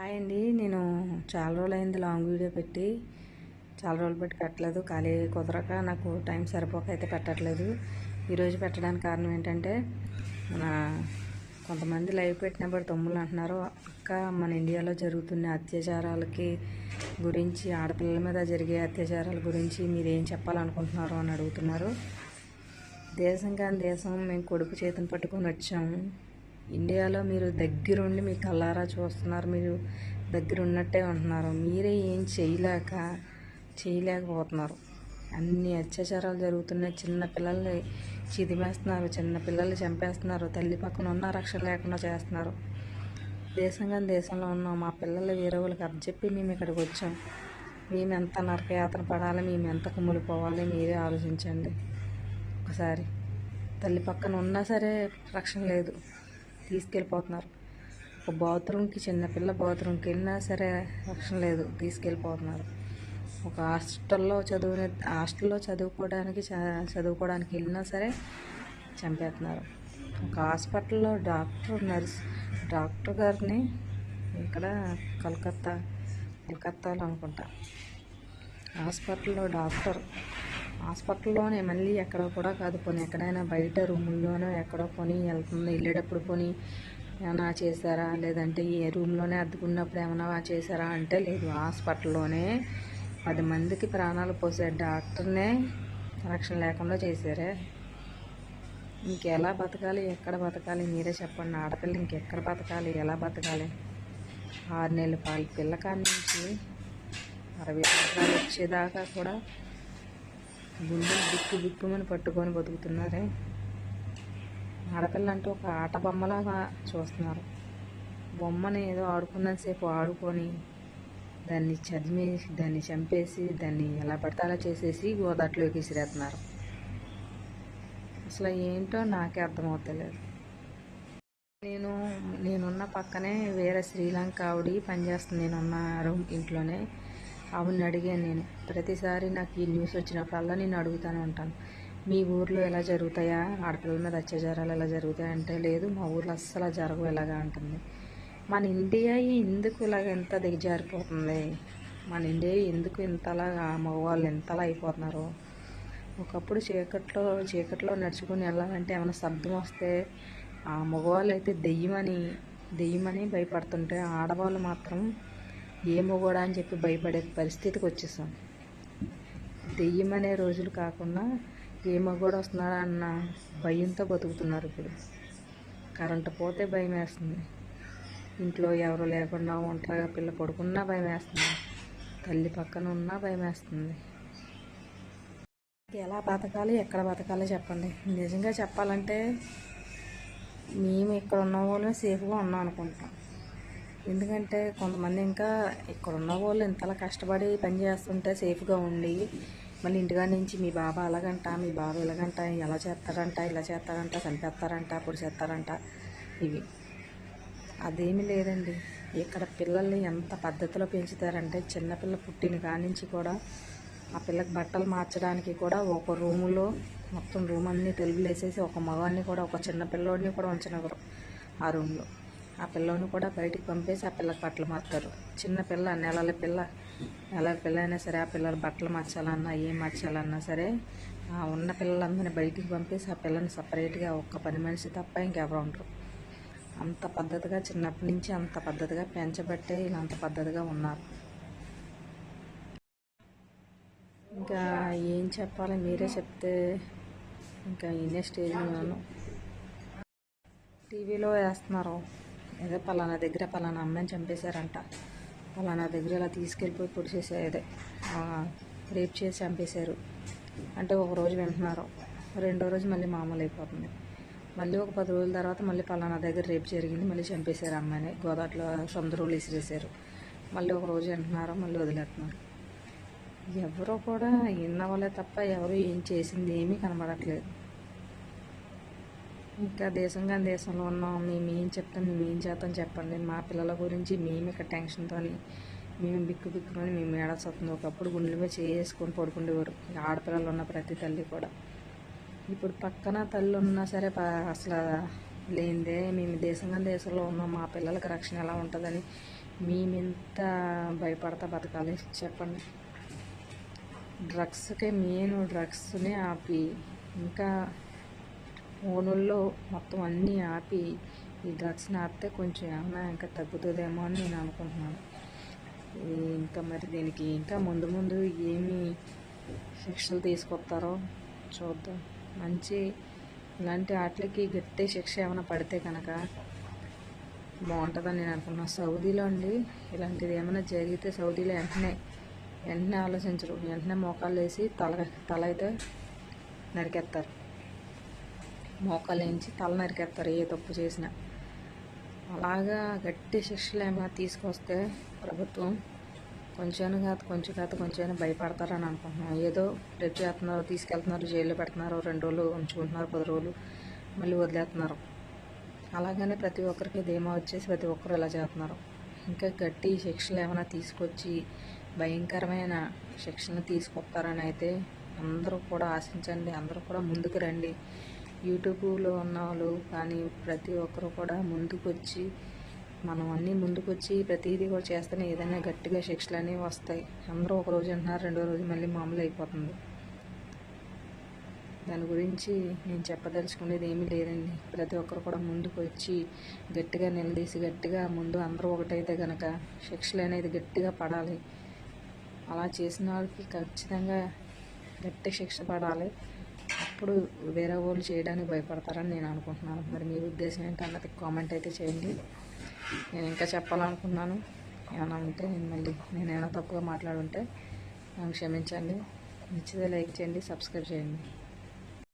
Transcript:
Hi అండి. నేను చాలా రోజులైంది అయింది లాంగ్ వీడియో పెట్టి. చాలా రోజులు పెట్టి పెట్టలేదు. ఖాళీ కుదరక నాకు టైం సరిపోక అయితే పెట్టట్లేదు. ఈరోజు పెట్టడానికి కారణం ఏంటంటే మన కొంతమంది లైవ్ పెట్టినప్పుడు తమ్ముళ్ళు అంటున్నారు అక్క మన ఇండియాలో జరుగుతున్న అత్యాచారాలకి గురించి ఆడపిల్లల మీద జరిగే అత్యాచారాల గురించి మీరు ఏం చెప్పాలనుకుంటున్నారు? అని అడుగుతున్నారు. దేశం కాని దేశం మేము కొడుకు చేతిని పట్టుకొని వచ్చాము. ఇండియాలో మీరు దగ్గరుండి మీ కళ్ళారా చూస్తున్నారు మీరు దగ్గర ఉన్నట్టే ఉంటున్నారు. మీరే ఏం చేయలేక చేయలేకపోతున్నారు. అన్ని అత్యాచారాలు జరుగుతున్నాయి. చిన్న పిల్లల్ని చిదిమేస్తున్నారు చిన్న పిల్లల్ని చంపేస్తున్నారు తల్లి పక్కన ఉన్న రక్షణ లేకుండా చేస్తున్నారు. దేశంగా దేశంలో ఉన్నాం. మా పిల్లలు వేరే వాళ్ళకి అప్పచెప్పి మేము ఇక్కడికి వచ్చాం. మేము ఎంత నరకయాత్ర పడాలి మేము ఎంత కుమ్ములిపోవాలి మీరే ఆలోచించండి. ఒకసారి తల్లి పక్కన ఉన్నా సరే రక్షణ లేదు. తీసుకెళ్ళిపోతున్నారు. ఒక బాత్రూమ్కి చిన్నపిల్ల బాత్రూమ్కి వెళ్ళినా సరే రక్షణ లేదు తీసుకెళ్ళిపోతున్నారు. ఒక హాస్టల్లో చదువునే హాస్టల్లో చదువుకోవడానికి చ- చదువుకోవడానికి వెళ్ళినా సరే చంపేస్తున్నారు. ఒక హాస్పిటల్లో డాక్టర్ నర్స్ డాక్టర్ గారిని ఇక్కడ కలకత్తా కలకత్తాలో అనుకుంటా. హాస్పిటల్లో డాక్టర్ హాస్పిటల్లోనే మళ్ళీ ఎక్కడో కూడా కాదు పోనీ ఎక్కడైనా బయట రూముల్లోనో ఎక్కడో కొని వెళ్తుంది వెళ్ళేటప్పుడు కొని ఏమైనా చేశారా? లేదంటే ఏ రూమ్లోనే అద్దుకున్నప్పుడు ఏమైనా చేశారా అంటే లేదు. హాస్పిటల్లోనే పది మందికి ప్రాణాలు పోసే డాక్టర్నే రక్షణ లేకుండా చేశారే. ఇంకెలా బతకాలి? ఎక్కడ బతకాలి? మీరే చెప్పండి. ఆడపిల్ల ఇంకెక్కడ బతకాలి? ఎలా బతకాలి? ఆరు నెలల పాలు పిల్ల కాడి నుంచి అరవై సంవత్సరాలు వచ్చేదాకా కూడా గుండెలు బిక్కు బిక్కుమని పట్టుకొని బతుకుతున్నారే. ఆడపిల్ల అంటే ఒక ఆట బొమ్మలాగా చూస్తున్నారు. బొమ్మని ఏదో ఆడుకున్నంతసేపు ఆడుకొని దాన్ని చదివి దాన్ని చంపేసి దాన్ని ఎలా పడితే అలా చేసేసి గోదాట్లోకి విసిరేస్తున్నారు. అసలు ఏంటో నాకే అర్థమవుతలేదు. నేను నేనున్న పక్కనే వేరే శ్రీలంక ఆవిడ పనిచేస్తుంది. నేనున్న రూమ్ ఇంట్లోనే. ఆవిడని అడిగాను నేను. ప్రతిసారి నాకు ఈ న్యూస్ వచ్చినప్పుడల్లా నేను అడుగుతూనే ఉంటాను మీ ఊర్లో ఎలా జరుగుతాయా? ఆడపిల్లల మీద అత్యాచారాలు ఎలా జరుగుతాయి అంటే లేదు మా ఊర్లో అస్సలు జరగవు ఇలాగా అంటుంది. మన ఇండియా ఎందుకు ఇలాగ ఎంత దిగజారిపోతుంది? మన ఇండియా ఎందుకు ఇంతలాగా మగవాళ్ళు ఎంతలా అయిపోతున్నారు? ఒకప్పుడు చీకట్లో చీకట్లో నడుచుకుని వెళ్ళాలంటే ఏమైనా శబ్దం వస్తే ఆ మగవాళ్ళు అయితే దెయ్యమని దెయ్యమని భయపడుతుంటే ఆడవాళ్ళు మాత్రం ఏమో కూడా అని చెప్పి భయపడే పరిస్థితికి వచ్చేసాం. దెయ్యం అనే రోజులు కాకుండా ఏమో కూడా వస్తున్నాడా అన్న భయంతో బతుకుతున్నారు ఇప్పుడు. కరెంటు పోతే భయం వేస్తుంది ఇంట్లో ఎవరు లేకుండా ఒంటరిగా పిల్ల పడుకున్నా భయం వేస్తుంది తల్లి పక్కన ఉన్నా భయం వేస్తుంది ఎలా బతకాలి ఎక్కడ బతకాలి చెప్పండి. నిజంగా చెప్పాలంటే మేము ఇక్కడ ఉన్న వాళ్ళమే సేఫ్గా ఉన్నాం అనుకుంటాం. ఎందుకంటే కొంతమంది ఇంకా ఇక్కడ ఉన్న వాళ్ళు ఇంతలా కష్టపడి పని చేస్తుంటే సేఫ్గా ఉండి మళ్ళీ ఇంటికాడ నుంచి మీ బాబా అలాగంట మీ బాబా ఇలాగంట ఎలా చేస్తారంట ఇలా చేస్తారంట చంపేస్తారంట అప్పుడు చేస్తారంట ఇవి. అదేమీ లేదండి. ఇక్కడ పిల్లల్ని ఎంత పద్ధతిలో పెంచుతారంటే చిన్నపిల్ల పుట్టిన కాడి నుంచి కూడా ఆ పిల్లకి బట్టలు మార్చడానికి కూడా ఒక రూములో మొత్తం రూమ్ అన్నీ తెలుగులు వేసేసి ఒక మగాన్ని కూడా ఒక చిన్న పిల్లోడిని కూడా ఉంచనివ్వరు ఆ రూమ్లో. ఆ పిల్లని కూడా బయటికి పంపేసి ఆ పిల్లకి బట్టలు మార్తారు. చిన్న పిల్ల నెలల పిల్ల నెలల పిల్ల అయినా సరే ఆ పిల్లలు బట్టలు మార్చాలన్నా ఏం మార్చాలన్నా సరే ఆ ఉన్న పిల్లలందరినీ బయటికి పంపేసి ఆ పిల్లని సపరేట్గా ఒక్క పని మనిషి తప్ప ఇంకెవరు ఉండరు. అంత పద్ధతిగా చిన్నప్పటి నుంచి అంత పద్ధతిగా పెంచబట్టే ఇలా అంత పద్ధతిగా ఉన్నారు. ఇంకా ఏం చెప్పాలి? మీరే చెప్తే ఇంకా ఇన్నే స్టేజ్ ఉన్నాను టీవీలో వేస్తున్నారు. ఏదో పలానా దగ్గర పలానా అమ్మాయిని చంపేశారంట. పలానా దగ్గర ఇలా తీసుకెళ్ళిపోయి పొడిచేసే అదే రేప్ చేసి చంపేశారు. అంటే ఒక రోజు వింటున్నారు. రెండో రోజు మళ్ళీ మామూలు అయిపోతుంది. మళ్ళీ ఒక పది రోజుల తర్వాత మళ్ళీ పలానా దగ్గర రేపు జరిగింది మళ్ళీ చంపేశారు అమ్మాయిని. గోదాట్లో సముద్రంలో విసిరేశారు మళ్ళీ ఒక రోజు వింటున్నారు మళ్ళీ వదిలేస్తున్నారు. ఎవరో కూడా విన్న వాళ్ళే తప్ప ఎవరు ఏం చేసింది ఏమీ కనబడట్లేదు. ఇంకా దేశంగా దేశంలో ఉన్నాం. మేము ఏం చెప్తాం మేము ఏం చేస్తాం చెప్పండి. మా పిల్లల గురించి మేము ఇక్కడ టెన్షన్తో మేము బిక్కు బిక్కుని మేము ఏడాల్సి వస్తుంది ఒకప్పుడు గుండెల మీద చేసుకొని పడుకుండేవారు. ఆడపిల్లలు ఉన్న ప్రతి తల్లి కూడా. ఇప్పుడు పక్కన తల్లి ఉన్నా సరే అసలు లేనిదే మేము దేశంగా దేశంలో ఉన్నాం. మా పిల్లలకి రక్షణ ఎలా ఉంటుందని మేమెంత భయపడతా బతకాలి చెప్పండి. డ్రగ్స్కే మెయిన్ డ్రగ్స్ని ఆపి ఇంకా ఫోనుల్లో మొత్తం అన్నీ ఆపి ఈ డ్రగ్స్ని ఆపితే కొంచెం ఏమైనా ఇంకా తగ్గుతుందేమో అని నేను అనుకుంటున్నాను. ఇంకా మరి దీనికి ఇంకా ముందు ముందు ఏమి శిక్షలు తీసుకొస్తారో చూద్దాం. మంచి ఇలాంటి ఆటలకి గట్టి శిక్ష ఏమైనా పడితే కనుక బాగుంటుందని నేను అనుకున్నాను సౌదీలో అండి ఇలాంటిది ఏమైనా జరిగితే సౌదీలో వెంటనే వెంటనే ఆలోచించరు. వెంటనే మోకాళ్ళు వేసి తల తల అయితే నరికేస్తారు. మోకాలు వేయించి తల నరికేస్తారు ఏ తప్పు చేసినా. అలాగా గట్టి శిక్షలు ఏమైనా తీసుకొస్తే ప్రభుత్వం కొంచెం కాదు కొంచెం కాదు కొంచెం భయపడతారని అనుకుంటున్నాం. ఏదో రేపు చేస్తున్నారు తీసుకెళ్తున్నారు జైల్లో పెడుతున్నారు రెండు రోజులు ఉంచుకుంటున్నారు పది రోజులు మళ్ళీ వదిలేస్తున్నారు. అలాగనే ప్రతి ఒక్కరికి ధీమా వచ్చేసి ప్రతి ఒక్కరు ఇలా చేస్తున్నారు. ఇంకా గట్టి శిక్షలు ఏమైనా తీసుకొచ్చి భయంకరమైన శిక్షణ తీసుకొస్తారని అయితే అందరూ కూడా ఆశించండి అందరూ కూడా ముందుకు రండి. యూట్యూబ్లో ఉన్న వాళ్ళు కానీ ప్రతి ఒక్కరు కూడా ముందుకొచ్చి మనం అన్నీ ముందుకొచ్చి ప్రతిదీ కూడా చేస్తేనే ఏదైనా గట్టిగా శిక్షలు అనేవి వస్తాయి. అందరూ ఒక రోజు అంటున్నారు రెండో రోజు మళ్ళీ మామూలు అయిపోతుంది. దాని గురించి నేను చెప్పదలుచుకునేది ఏమీ లేదండి. ప్రతి ఒక్కరు కూడా ముందుకు వచ్చి గట్టిగా నిలదీసి గట్టిగా ముందు అందరూ ఒకటైతే కనుక శిక్షలు అనేది గట్టిగా పడాలి. అలా చేసిన వాళ్ళకి ఖచ్చితంగా గట్టి శిక్ష పడాలి. అప్పుడు వేరే వాళ్ళు చేయడానికి భయపడతారని నేను అనుకుంటున్నాను. మరి మీ ఉద్దేశం ఏంటన్నది కామెంట్ అయితే చేయండి. నేను ఇంకా చెప్పాలనుకున్నాను. ఏమైనా ఉంటే నేను మళ్ళీ నేను ఏమైనా తప్పుగా మాట్లాడుంటే నన్ను క్షమించండి. నచ్చితే లైక్ చేయండి సబ్స్క్రైబ్ చేయండి.